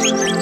Música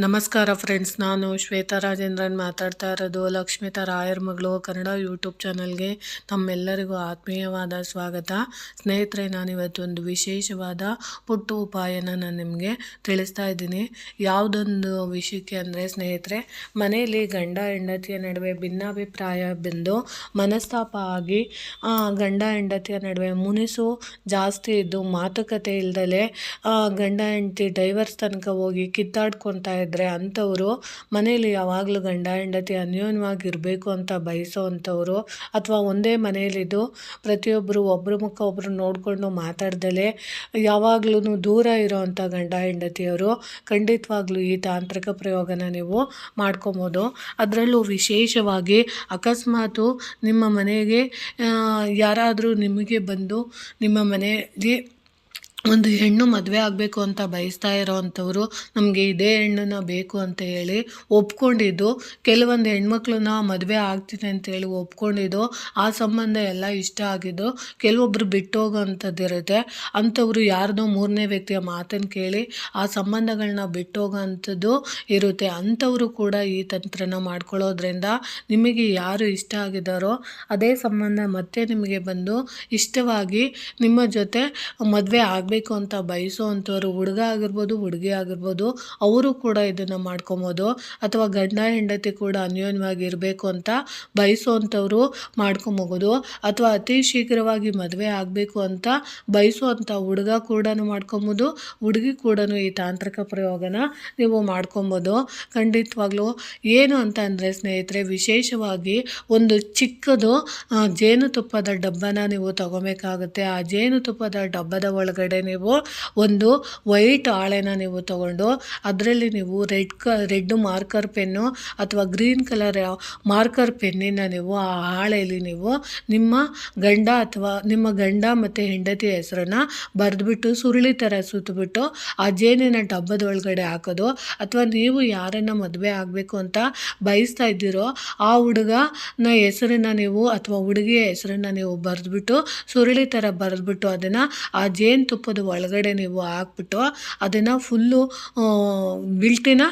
ನಮಸ್ಕಾರ ಫ್ರೆಂಡ್ಸ್ ನಾನು ಶ್ವೇತಾ ರಾಜೇಂದ್ರನ್ ಮಾತಾಡ್ತಾ ಇರೋದು ಲಕ್ಷ್ಮಿತಾ ರಾಯರ್ ಮಗಳು ಕನ್ನಡ ಯೂಟ್ಯೂಬ್ ಚಾನಲ್ಗೆ ತಮ್ಮೆಲ್ಲರಿಗೂ ಆತ್ಮೀಯವಾದ ಸ್ವಾಗತ. ಸ್ನೇಹಿತರೆ ನಾನು ಒಂದು ವಿಶೇಷವಾದ ಪುಟ್ಟು ಉಪಾಯನ ನಾನು ನಿಮಗೆ ತಿಳಿಸ್ತಾ ಇದ್ದೀನಿ. ಯಾವುದೊಂದು ವಿಷಯಕ್ಕೆ ಅಂದರೆ ಸ್ನೇಹಿತರೆ ಮನೆಯಲ್ಲಿ ಗಂಡ ಹೆಂಡತಿಯ ನಡುವೆ ಭಿನ್ನಾಭಿಪ್ರಾಯ ಬಂದು ಮನಸ್ತಾಪ ಆಗಿ ಗಂಡ ಹೆಂಡತಿಯ ನಡುವೆ ಮುನಿಸು ಜಾಸ್ತಿ ಇದ್ದು ಮಾತುಕತೆ ಇಲ್ದಲೆ ಆ, ಗಂಡ ಹೆಂಡತಿ ಡೈವರ್ಸ್ ತನಕ ಹೋಗಿ ಕಿತ್ತಾಡ್ಕೊತಾ ಅಂಥವರು, ಮನೆಯಲ್ಲಿ ಯಾವಾಗಲೂ ಗಂಡ, ಹೆಂಡತಿ ಅನ್ಯೋನ್ಯವಾಗಿ ಇರಬೇಕು ಅಂತ ಬಯಸೋ ಅಂಥವರು, ಅಥವಾ ಒಂದೇ ಮನೆಯಲ್ಲಿದ್ದು ಪ್ರತಿಯೊಬ್ಬರು ಒಬ್ಬರ ಮುಖ ಒಬ್ಬರು ನೋಡಿಕೊಂಡು ಮಾತಾಡ್ದಲೇ ಯಾವಾಗ್ಲೂ ದೂರ ಇರೋವಂಥ ಗಂಡ, ಹೆಂಡತಿಯವರು ಖಂಡಿತವಾಗ್ಲೂ ಈ ತಾಂತ್ರಿಕ ಪ್ರಯೋಗನ ನೀವು ಮಾಡ್ಕೊಬೋದು. ಅದರಲ್ಲೂ ವಿಶೇಷವಾಗಿ ಅಕಸ್ಮಾತು ನಿಮ್ಮ ಮನೆಗೆ ಯಾರಾದರೂ ನಿಮಗೆ ಬಂದು ನಿಮ್ಮ ಮನೆಗೆ ಒಂದು ಹೆಣ್ಣು ಮದುವೆ ಆಗಬೇಕು ಅಂತ ಬಯಸ್ತಾ ಇರೋವಂಥವ್ರು ನಮಗೆ ಇದೇ ಹೆಣ್ಣನ್ನು ಬೇಕು ಅಂತ ಹೇಳಿ ಒಪ್ಕೊಂಡಿದ್ದು. ಕೆಲವೊಂದು ಹೆಣ್ಮಕ್ಳನ್ನ ಮದುವೆ ಆಗ್ತಿದೆ ಅಂತೇಳಿ ಒಪ್ಕೊಂಡಿದ್ದು. ಆ ಸಂಬಂಧ ಎಲ್ಲ ಇಷ್ಟ ಆಗಿದ್ದು. ಕೆಲವೊಬ್ಬರು ಬಿಟ್ಟೋಗೋಂಥದ್ದಿರುತ್ತೆ. ಅಂಥವ್ರು ಯಾರದೋ ಮೂರನೇ ವ್ಯಕ್ತಿಯ ಮಾತನ್ನು ಕೇಳಿ ಆ ಸಂಬಂಧಗಳನ್ನ ಬಿಟ್ಟೋಗೋ ಅಂಥದ್ದು ಇರುತ್ತೆ. ಅಂಥವರು ಕೂಡ ಈ ತಂತ್ರನ ಮಾಡ್ಕೊಳ್ಳೋದ್ರಿಂದ ನಿಮಗೆ ಯಾರು ಇಷ್ಟ ಆಗಿದ್ದಾರೋ ಅದೇ ಸಂಬಂಧ ಮತ್ತೆ ನಿಮಗೆ ಬಂದು ಇಷ್ಟವಾಗಿ ನಿಮ್ಮ ಜೊತೆ ಮದುವೆ ಆಗಬೇಕು ಅಂತ ಬಯಸೋವಂಥವ್ರು ಹುಡುಗ ಆಗಿರ್ಬೋದು, ಹುಡುಗಿ ಆಗಿರ್ಬೋದು, ಅವರು ಕೂಡ ಇದನ್ನು ಮಾಡ್ಕೊಬೋದು. ಅಥವಾ ಗಂಡ, ಹೆಂಡತಿ ಕೂಡ ಅನ್ಯೋನ್ಯವಾಗಿ ಇರಬೇಕು ಅಂತ ಬಯಸೋವಂಥವ್ರು ಮಾಡ್ಕೊಂಬೋದು ಅಥವಾ ಅತಿ ಶೀಘ್ರವಾಗಿ ಮದುವೆ ಆಗಬೇಕು ಅಂತ ಬಯಸುವಂಥ ಹುಡುಗ ಕೂಡ ಮಾಡ್ಕೊಬೋದು ಹುಡುಗಿ ಕೂಡ ಈ ತಾಂತ್ರಿಕ ಪ್ರಯೋಗನ ನೀವು ಮಾಡ್ಕೊಬೋದು ಖಂಡಿತವಾಗ್ಲೂ ಏನು ಅಂತ ಅಂದರೆ ಸ್ನೇಹಿತರೆ, ವಿಶೇಷವಾಗಿ ಒಂದು ಚಿಕ್ಕದು ಜೇನುತುಪ್ಪದ ಡಬ್ಬನ ನೀವು ತಗೋಬೇಕಾಗುತ್ತೆ. ಆ ಜೇನುತುಪ್ಪದ ಡಬ್ಬದ ಒಳಗಡೆ ನೀವು ಒಂದು ವೈಟ್ ಹಾಳೆನ ನೀವು ತಗೊಂಡು ಅದರಲ್ಲಿ ನೀವು ರೆಡ್ ಕ, ರೆಡ್ ಮಾರ್ಕರ್ ಪೆನ್ನು ಅಥವಾ ಗ್ರೀನ್ ಕಲರ್ ಮಾರ್ಕರ್ ಪೆನ್ನಿನ ನೀವು ಆ ಹಾಳೆಯಲ್ಲಿ ನೀವು ನಿಮ್ಮ ಗಂಡ ಅಥವಾ ನಿಮ್ಮ ಗಂಡ ಮತ್ತು ಹೆಂಡತಿ ಹೆಸರನ್ನ ಬರೆದ್ಬಿಟ್ಟು ಸುರುಳಿ ಥರ ಸುತ್ತಬಿಟ್ಟು ಆ ಜೇನಿನ ಡಬ್ಬದ ಒಳಗಡೆ ಹಾಕೋದು ಅಥವಾ ನೀವು ಯಾರನ್ನು ಮದುವೆ ಆಗಬೇಕು ಅಂತ ಬಯಸ್ತಾ ಇದ್ದೀರೋ ಆ ಹುಡುಗನ ಹೆಸರನ್ನ ನೀವು ಅಥವಾ ಹುಡುಗಿಯ ಹೆಸರನ್ನ ನೀವು ಬರೆದ್ಬಿಟ್ಟು ಸುರುಳಿ ಥರ ಬರೆದ್ಬಿಟ್ಟು ಅದನ್ನು ಆ ಜೇನುತುಪ್ಪದ ಒಳಗಡೆ ನೀವು ಹಾಕ್ಬಿಟ್ಟು ಅದನ್ನು ಫುಲ್ಲು ಬಿಲ್ಟಿನ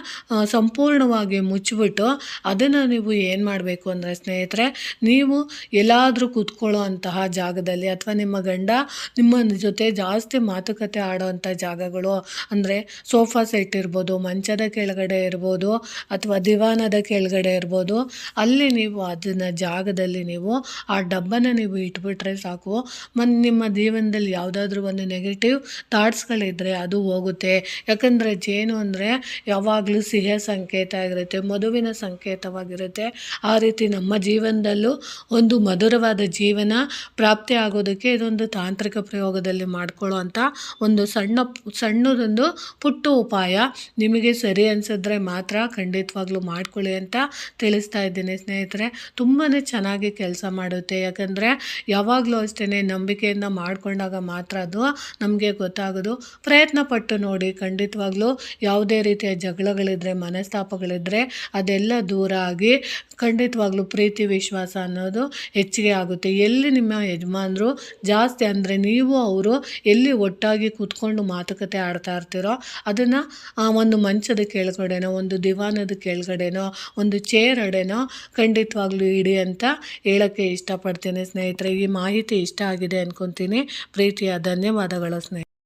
ಸಂಪೂರ್ಣವಾಗಿ ಮುಚ್ಚಿಬಿಟ್ಟು ಅದನ್ನು ನೀವು ಏನು ಮಾಡಬೇಕು ಅಂದರೆ ಸ್ನೇಹಿತರೆ, ನೀವು ಎಲ್ಲಾದರೂ ಕೂತ್ಕೊಳ್ಳೋ ಅಂತಹ ಜಾಗದಲ್ಲಿ ಅಥವಾ ನಿಮ್ಮ ಗಂಡ ನಿಮ್ಮ ಜೊತೆ ಜಾಸ್ತಿ ಮಾತುಕತೆ ಆಡೋವಂಥ ಜಾಗಗಳು ಅಂದರೆ ಸೋಫಾ ಸೆಟ್ ಇರ್ಬೋದು, ಮಂಚದ ಕೆಳಗಡೆ ಇರ್ಬೋದು ಅಥವಾ ದಿವಾನದ ಕೆಳಗಡೆ ಇರ್ಬೋದು, ಅಲ್ಲಿ ನೀವು ಅದನ್ನು ಜಾಗದಲ್ಲಿ ನೀವು ಆ ಡಬ್ಬನ ನೀವು ಇಟ್ಬಿಟ್ರೆ ಸಾಕು. ಮತ್ತು ನಿಮ್ಮ ಜೀವನದಲ್ಲಿ ಯಾವುದಾದ್ರೂ ಒಂದು ನೆಗೆಟಿವ್ ಥಾಟ್ಸ್ಗಳಿದ್ದರೆ ಅದು ಹೋಗುತ್ತೆ. ಯಾಕಂದರೆ ಜೇನು ಅಂದರೆ ಯಾವಾಗಲೂ ಸಿಹಿಯ ಸಂಕೇತ ಆಗಿರುತ್ತೆ ಮಧುವಿನ ಸಂಕೇತವಾಗಿರುತ್ತೆ. ಆ ರೀತಿ ನಮ್ಮ ಜೀವನದಲ್ಲೂ ಒಂದು ಮಧುರವಾದ ಜೀವನ ಪ್ರಾಪ್ತಿ ಆಗೋದಕ್ಕೆ ಇದೊಂದು ತಾಂತ್ರಿಕ ಪ್ರಯೋಗದಲ್ಲಿ ಮಾಡ್ಕೊಳ್ಳೋ ಅಂಥ ಒಂದು ಸಣ್ಣ ಸಣ್ಣದೊಂದು ಪುಟ್ಟ ಉಪಾಯ ನಿಮಗೆ ಸರಿ ಅನಿಸಿದ್ರೆ ಮಾತ್ರ ಖಂಡಿತವಾಗ್ಲೂ ಮಾಡ್ಕೊಳ್ಳಿ ಅಂತ ತಿಳಿಸ್ತಾ ಇದ್ದೀನಿ ಸ್ನೇಹಿತರೆ. ತುಂಬಾ ಚೆನ್ನಾಗಿ ಕೆಲಸ ಮಾಡುತ್ತೆ. ಯಾಕಂದರೆ ಯಾವಾಗಲೂ ಅಷ್ಟೇ ನಂಬಿಕೆಯಿಂದ ಮಾಡಿಕೊಂಡಾಗ ಮಾತ್ರ ಅದು ನಮಗೆ ಗೊತ್ತಾಗೋದು. ಪ್ರಯತ್ನ ಪಟ್ಟು ನೋಡಿ. ಖಂಡಿತವಾಗ್ಲೂ ಯಾವುದೇ ರೀತಿಯ ಜಗಳಗಳಿದ್ರೆ ಮನಸ್ತಾಪಗಳಿದ್ದರೆ ಅದೆಲ್ಲ ದೂರ ಆಗಿ ಖಂಡಿತವಾಗ್ಲೂ ಪ್ರೀತಿ, ವಿಶ್ವಾಸ ಅನ್ನೋದು ಹೆಚ್ಚಿಗೆ ಆಗುತ್ತೆ. ಎಲ್ಲಿ ನಿಮ್ಮ ಯಜಮಾನರು ಜಾಸ್ತಿ ಅಂದರೆ ನೀವು ಅವರು ಎಲ್ಲಿ ಒಟ್ಟಾಗಿ ಕೂತ್ಕೊಂಡು ಮಾತುಕತೆ ಆಡ್ತಾ ಇರ್ತೀರೋ ಅದನ್ನು ಒಂದು ಮಂಚದ ಕೆಳಗಡೆನೋ, ಒಂದು ದಿವಾನದ ಕೆಳಗಡೆನೋ, ಒಂದು ಚೇರ್ ಅಡೆನೋ ಖಂಡಿತವಾಗ್ಲೂ ಇಡಿ ಅಂತ ಹೇಳೋಕ್ಕೆ ಇಷ್ಟಪಡ್ತೀನಿ ಸ್ನೇಹಿತರೆ. ಈ ಮಾಹಿತಿ ಇಷ್ಟ ಆಗಿದೆ ಅಂದ್ಕೊತೀನಿ ಪ್ರೀತಿಯ ಧನ್ಯವಾದಗಳು. ಸ್ನೇಹಿತರೆ